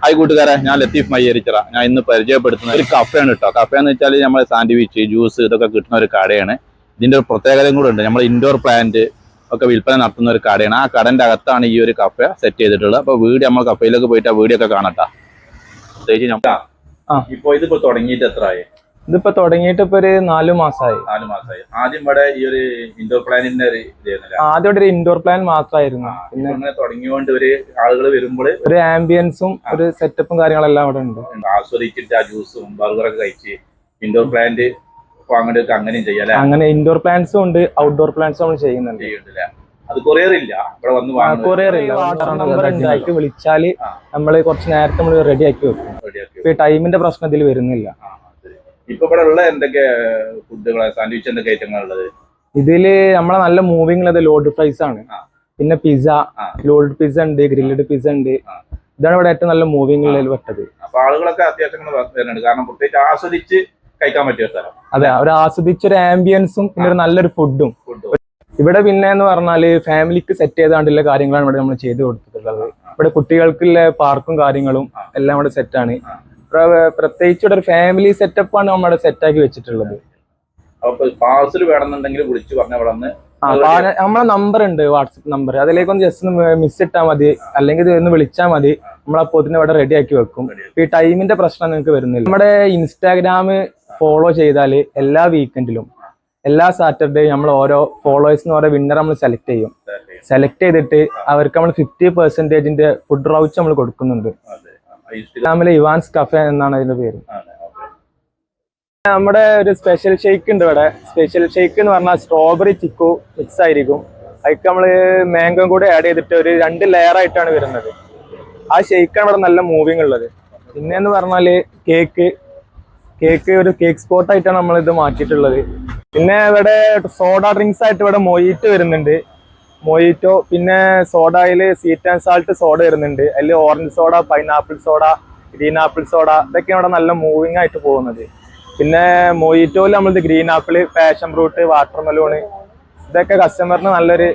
Hi കൂട്ടുകാരെ ഞാൻ ലത്തീഫ് മയ്യരിച്ചിറ. ഞാൻ ഇന്ന് പരിചയപ്പെടുത്തുന്ന ഒരു കഫയാണ് കേട്ടോ കഫ എന്ന് വെച്ചാൽ നമ്മൾ സാൻഡ്വിച്ച് ജ്യൂസ് ഇതൊക്കെ കിട്ടുന്ന ഒരു കടയാണ്. ഇതിന്റെ ഒരു പ്രത്യേകതയും കൂടെ ഉണ്ട്. നമ്മൾ ഇൻഡോർ പ്ലാന്റ് ഒക്കെ വിൽപ്പന നടത്തുന്ന ഒരു കടയാണ്. ആ കടന്റെ അകത്താണ് ഈ ഒരു കഫ സെറ്റ് ചെയ്തിട്ടുള്ളത്. അപ്പോൾ വീഡിയോ നമ്മൾ കഫയിലേക്ക് പോയിട്ട് ആ വീഡിയോ ഒക്കെ കാണട്ടാ. പ്രത്യേകിച്ച് നമുക്ക് ആ. ഇപ്പൊ ഇതിപ്പോ തുടങ്ങിയിട്ട് എത്ര ആയി ഇതിപ്പോ തുടങ്ങിയിട്ട് ഇപ്പൊ ഒരു നാലു മാസമായി നാല് മാസമായി ആദ്യം ഇവിടെ ഈ ഒരു ഇൻഡോർ പ്ലാനിന്റെ ഒരു ഇതായിരുന്നില്ല? ആദ്യം ഇവിടെ ഒരു ഇൻഡോർ പ്ലാൻ മാത്രമായിരുന്നു. പിന്നെ അങ്ങനെ തുടങ്ങിയോണ്ട് ഒരു ആളുകൾ വരുമ്പോൾ ഒരു ആംബിയൻസും ഒരു സെറ്റപ്പും കാര്യങ്ങളെല്ലാം ഇവിടെ ഉണ്ട്. ആസ്വദിച്ചിട്ട് ആ ജ്യൂസും ബർഗറൊക്കെ കഴിച്ച് ഇൻഡോർ പ്ലാന്റ് വാങ്ങേണ്ടവർക്ക് അങ്ങനെയും ചെയ്യാം അല്ലെ? അങ്ങനെ ഇൻഡോർ പ്ലാന്റ്സും ഉണ്ട് ഔട്ട്ഡോർ പ്ലാന്റ്സും നമ്മൾ ചെയ്യുന്നുണ്ട്. ചെയ്യുന്നുണ്ടല്ലേ അത് കൊറിയർ ഇല്ല. ഇവിടെ വന്ന് കൊറിയർ ഇല്ല. നമ്പർ ഉണ്ടാക്കി വിളിച്ചാൽ നമ്മൾ നമ്മൾ കുറച്ച് നേരത്തെ നമ്മൾ റെഡി ആക്കി വെക്കും. ഈ ടൈമിന്റെ പ്രശ്നത്തിൽ വരുന്നില്ല. ഇപ്പൊ ഇവിടെ ഉള്ള എന്തൊക്കെ ഫുഡുകളാണ് സാൻഡ്വിച്ച് എന്തൊക്കെ ഐറ്റങ്ങളുള്ളത് ഇതിൽ നമ്മളെ നല്ല മൂവിംഗ് ഉള്ളത് ലോഡ് ഫ്രൈസ് ആണ്. പിന്നെ പിസ്സ. ലോഡ് പിസ്സ ഉണ്ട് ഗ്രില്ലഡ് പിസ്സ ഉണ്ട്. ഇതാണ് ഇവിടെ ഏറ്റവും നല്ല മൂവിംഗ് ഉള്ളതിൽ പെട്ടത്. അപ്പൊ ആളുകളൊക്കെ അത്യാവശ്യം വരുന്നുണ്ട്. കാരണം പ്രത്യേകിച്ച് ആസ്വദിച്ച് കഴിക്കാൻ പറ്റിയ സ്ഥലം. അതെ അവർ ആസ്വദിച്ചൊരു ആംബിയൻസും പിന്നെ ഒരു നല്ലൊരു ഫുഡും ഇവിടെ പിന്നെ എന്ന് പറഞ്ഞാൽ ഫാമിലിക്ക് സെറ്റ് ചെയ്താണ്ടുള്ള കാര്യങ്ങളാണ് ഇവിടെ നമ്മൾ ചെയ്തു കൊടുത്തിട്ടുള്ളത്. ഇവിടെ കുട്ടികൾക്കുള്ള പാർക്കും കാര്യങ്ങളും എല്ലാം ഇവിടെ സെറ്റാണ്. പ്രത്യേകിച്ച് ഇവിടെ ഒരു ഫാമിലി സെറ്റപ്പാണ് നമ്മുടെ സെറ്റാക്കി വെച്ചിട്ടുള്ളത്. അപ്പൊ പാർസൽ വേണമെന്നുണ്ടെങ്കിൽ വിളിച്ചു പറഞ്ഞ ഇവിടെ നമ്മളെ നമ്പർ ഉണ്ട് വാട്സപ്പ് നമ്പർ അതിലേക്ക് ഒന്ന് ജസ്റ്റ് ഒന്ന് മിസ് ഇട്ടാൽ മതി. അല്ലെങ്കിൽ ഒന്ന് വിളിച്ചാൽ മതി. നമ്മൾ അപ്പോത്തിന് ഇവിടെ റെഡി ആക്കി വെക്കും. ഈ ടൈമിന്റെ പ്രശ്നം നിങ്ങൾക്ക് വരുന്നില്ല. നമ്മുടെ ഇൻസ്റ്റാഗ്രാം ഫോളോ ചെയ്താൽ എല്ലാ വീക്കെൻഡിലും എല്ലാ സാറ്റർഡേയും നമ്മൾ ഓരോ ഫോളോവേഴ്സിന് ഓരോ വിന്നർ നമ്മൾ സെലക്ട് ചെയ്യും. സെലക്ട് ചെയ്തിട്ട് അവർക്ക് നമ്മൾ ഫിഫ്റ്റി പെർസെന്റേജിന്റെ ഫുഡ് റൗച്ച് നമ്മൾ കൊടുക്കുന്നുണ്ട്. ഇസ്ലാമിലെ ഇവാൻസ് കഫേ എന്നാണ് അതിന്റെ പേര്. നമ്മുടെ ഒരു സ്പെഷ്യൽ ഷേക്ക് ഉണ്ട് ഇവിടെ. സ്പെഷ്യൽ ഷേക്ക് എന്ന് പറഞ്ഞാൽ സ്ട്രോബെറി ചിക്കു മിക്സ് ആയിരിക്കും. അതിക്ക് നമ്മൾ മാംഗോ കൂടെ ആഡ് ചെയ്തിട്ട് ഒരു രണ്ട് ലെയർ ആയിട്ടാണ് വരുന്നത്. ആ ഷേക്കാണ് ഇവിടെ നല്ല മൂവിങ് ഉള്ളത്. പിന്നെ എന്ന് പറഞ്ഞാൽ കേക്ക് കേക്ക് ഒരു കേക്ക് സ്പോട്ടായിട്ടാണ് നമ്മൾ ഇത് മാറ്റിയിട്ടുള്ളത്. പിന്നെ ഇവിടെ സോഡ ഡ്രിങ്ക്സ് ആയിട്ട് ഇവിടെ മൊയ്റ്റ് വരുന്നുണ്ട്. മൊയ്റ്റോ പിന്നെ സോഡയിൽ സീറ്റ് ആൻഡ് സാൾട്ട് സോഡ വരുന്നുണ്ട്. അതിൽ orange soda pineapple soda green apple soda ഇതൊക്കെ ഇവിടെ നല്ല മൂവിങ് ആയിട്ട് പോകുന്നത്. പിന്നെ മൊയിറ്റോയിൽ നമ്മൾ green apple passion fruit watermelon ഇതൊക്കെ കസ്റ്റമറിന് നല്ലൊരു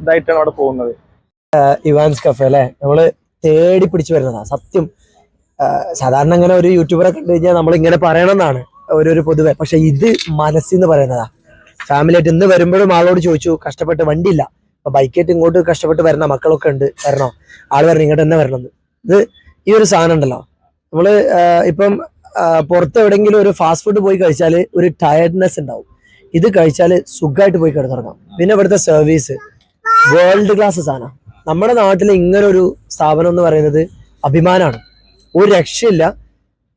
ഇതായിട്ടാണ് അവിടെ പോകുന്നത്. ഇവാൻസ് കഫേ അല്ലേ? നമ്മൾ തേടി പിടിച്ചു വരുന്നതാ സത്യം. സാധാരണ ഇങ്ങനെ ഒരു യൂട്യൂബറെ കണ്ടു കഴിഞ്ഞാൽ നമ്മൾ ഇങ്ങനെ പറയണമെന്നാണ് ഒരു ഒരു പൊതുവെ. പക്ഷെ ഇത് മനസ്സിന്ന് പറയുന്നതാ ഫാമിലി ആയിട്ട് ഇന്ന് വരുമ്പോഴും ആളോട് ചോദിച്ചു കഷ്ടപ്പെട്ട് വണ്ടിയില്ല. അപ്പൊ ബൈക്കായിട്ട് ഇങ്ങോട്ട് കഷ്ടപ്പെട്ട് വരണ മക്കളൊക്കെ ഉണ്ട് വരണോ? ആൾ പറഞ്ഞു ഇങ്ങോട്ട് തന്നെ വരണം ഇത് ഈ ഒരു സാധനം ഉണ്ടല്ലോ. നമ്മൾ ഇപ്പം പുറത്ത് എവിടെയെങ്കിലും ഒരു ഫാസ്റ്റ് ഫുഡ് പോയി കഴിച്ചാൽ ഒരു ടയർഡ്നെസ് ഉണ്ടാവും. ഇത് കഴിച്ചാൽ സുഖമായിട്ട് പോയി കിടന്നിറങ്ങാം. പിന്നെ ഇവിടുത്തെ സർവീസ് വേൾഡ് ക്ലാസ് സാധനം. നമ്മുടെ നാട്ടിലെ ഇങ്ങനെ ഒരു സ്ഥാപനം എന്ന് പറയുന്നത് അഭിമാനമാണ് ഒരു രക്ഷയില്ല.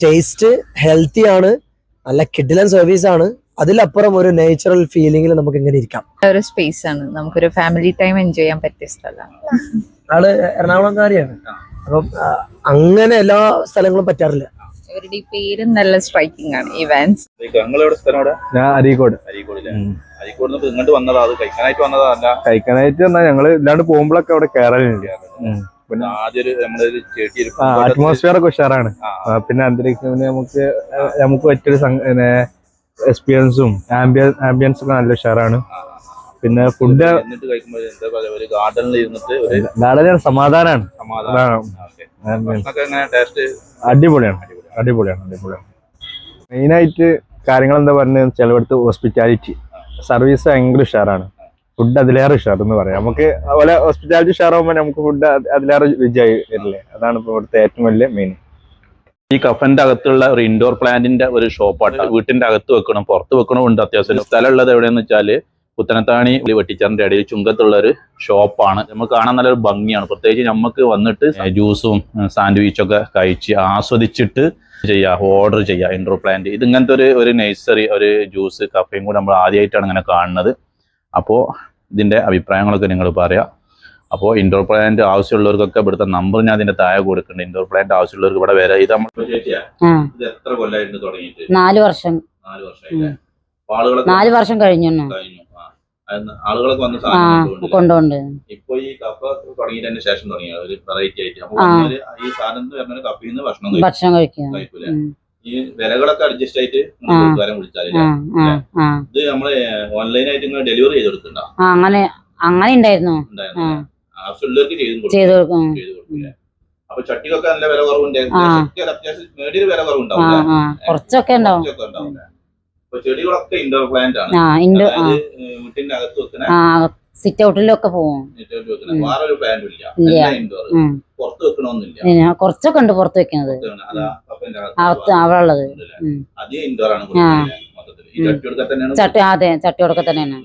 ടേസ്റ്റ് ഹെൽത്തി ആണ്. നല്ല കിഡിലൻ സർവീസ് ആണ്. അതിലപ്പുറം ഒരു നേച്ചുറൽ ഫീലിംഗിൽ നമുക്ക് ഇങ്ങനെ ഇരിക്കാം. ഒരു സ്പേസ് ആണ്. നമുക്കൊരു ഫാമിലി ടൈം എൻജോയ് ചെയ്യാൻ പറ്റിയ സ്ഥലമാണ്. ആൾ എറണാകുളംകാരിയാണ്. അപ്പം അങ്ങനെ എല്ലാ സ്ഥലങ്ങളും പറ്റാറില്ല. ഇവരുടെ ഈ പേരും നല്ല സ്ട്രൈക്കിംഗ് ആണ് ഇവാൻസ്. ഞാൻ അരീക്കോട്. അരീക്കോട് ഇങ്ങോട്ട് വന്നതാ? അത് കഴിക്കാനായിട്ട് വന്നതാ? അല്ല? കഴിക്കാനായിട്ട് പറഞ്ഞാൽ ഞങ്ങൾ ഇല്ലാണ്ട് പോകുമ്പോഴൊക്കെ അവിടെ കയറലുണ്ട് അറ്റ്മോസ്ഫിയർ ഒക്കെ ഉഷാറാണ്. പിന്നെ അന്തരീക്ഷം നമുക്ക് നമുക്ക് പറ്റിയൊരു എക്സ്പീരിയൻസും ആംബിയൻസ് ഒക്കെ നല്ല ഉഷാറാണ്. പിന്നെ ഫുഡ് ഗാർഡനിൽ സമാധാനമാണ് അടിപൊളിയാണ്. അടിപൊളിയാണ് അടിപൊളിയാണ്. മെയിനായിട്ട് കാര്യങ്ങൾ എന്താ പറഞ്ഞത്? ചിലവിടത്ത് ഹോസ്പിറ്റാലിറ്റി സർവീസ് ഭയങ്കര ഉഷാറാണ്. ഫുഡ് അതിലേറെ ഉഷാർ എന്ന് പറയാം. നമുക്ക് അതുപോലെ ഹോസ്പിറ്റാലിറ്റി ഉഷാറാകുമ്പോൾ നമുക്ക് ഫുഡ് അതിലേറെ രുചിയായി വരില്ലേ? അതാണ് ഇപ്പോൾ ഇവിടുത്തെ ഏറ്റവും വലിയ മെയിൻ ഈ കഫന്റെ അകത്തുള്ള ഒരു ഇൻഡോർ പ്ലാന്റിന്റെ ഒരു ഷോപ്പാണ് വീട്ടിന്റെ അകത്ത് വെക്കണം പുറത്ത് വെക്കണം ഉണ്ട് അത്യാവശ്യം. സ്ഥലം ഉള്ളത് എവിടെയെന്ന് വെച്ചാൽ പുത്തനത്താണി വെട്ടിച്ചാറിന്റെ ഇടയിൽ ചുങ്കത്തുള്ള ഒരു ഷോപ്പാണ് നമുക്ക് കാണാൻ നല്ലൊരു ഭംഗിയാണ്. പ്രത്യേകിച്ച് നമുക്ക് വന്നിട്ട് ജ്യൂസും സാൻഡ്വിച്ചും ഒക്കെ കഴിച്ച് ആസ്വദിച്ചിട്ട് ചെയ്യാം ഓർഡർ ചെയ്യാം ഇൻഡോർ പ്ലാന്റ് ഇത് ഇങ്ങനത്തെ ഒരു ഒരു നഴ്സറി ഒരു ജ്യൂസ് കഫയും കൂടെ നമ്മൾ ആദ്യമായിട്ടാണ് ഇങ്ങനെ കാണുന്നത്. അപ്പോൾ ഇതിന്റെ അഭിപ്രായങ്ങളൊക്കെ നിങ്ങൾ പറയാം. അപ്പോൾ ഇൻഡോർ പ്ലാന്റ് ആവശ്യമുള്ളവർക്കൊക്കെ ഇവിടുത്തെ നമ്പർ ഞാൻ അതിന്റെ താഴെ കൊടുക്കുന്നുണ്ട്. ഇൻഡോർ പ്ലാന്റ് ആവശ്യമുള്ളവർക്ക് ഇവിടെ വരാം ഇത് നമ്മൾ എത്ര കൊല്ലമായിട്ട് തുടങ്ങിയിട്ട്? നാല് വർഷം. നാല് അപ്പൊ നാല് വർഷം കഴിഞ്ഞു ആളുകളൊക്കെ വന്ന് സാധനം കൊണ്ടുപോകുന്നുണ്ട്. കൊണ്ടുണ്ട് ഇപ്പൊ ഈ കപ്പ തുടങ്ങിയതിന് ശേഷം തുടങ്ങിയ? ഒരു വെറൈറ്റി ആയിട്ട്. അപ്പൊ ഈ സാധനം പറഞ്ഞ കപ്പയിൽ നിന്ന് ഭക്ഷണം കഴിക്കും. ഭക്ഷണം കഴിക്കൂല? ഈ വിലകളൊക്കെ അഡ്ജസ്റ്റ് ആയിട്ട് വിളിച്ചാലേ ഇത് നമ്മൾ ഓൺലൈൻ ആയിട്ട് നിങ്ങൾ ഡെലിവറി ചെയ്ത് കൊടുക്കണ്ട ആ അങ്ങനെ അങ്ങനെ ഉണ്ടായിരുന്നു. ആവശ്യമുള്ളവർക്ക് ചെയ്ത് കൊടുക്കും. ചെയ്തു കൊടുക്കും. അപ്പൊ ചട്ടിക്കൊക്കെ നല്ല വില കുറവുണ്ട്. ആ. ചട്ടി അത്യാവശ്യം വില കുറവുണ്ടാവും കുറച്ചൊക്കെ ഉണ്ടാവും. അപ്പൊ ചെടികളൊക്കെ ഇൻഡോർ പ്ലാന്റ് ആണ്. വീട്ടിന്റെ അകത്ത് വെക്കുന്ന സിറ്റ് ഔട്ടിലൊക്കെ ഉം. വേറൊരു പ്ലാന്റും ഇല്ല. ഇൻഡോർ. പുറത്ത് വെക്കണമെന്നില്ല കുറച്ചൊക്കെ ഉണ്ട് പുറത്ത് വെക്കുന്നത്. അവിടെ ഉള്ളത്. അധികം ഇൻഡോർ ആണ് ചട്ടി അതെ. ചട്ടി കൊടുക്കെ തന്നെയാണ്.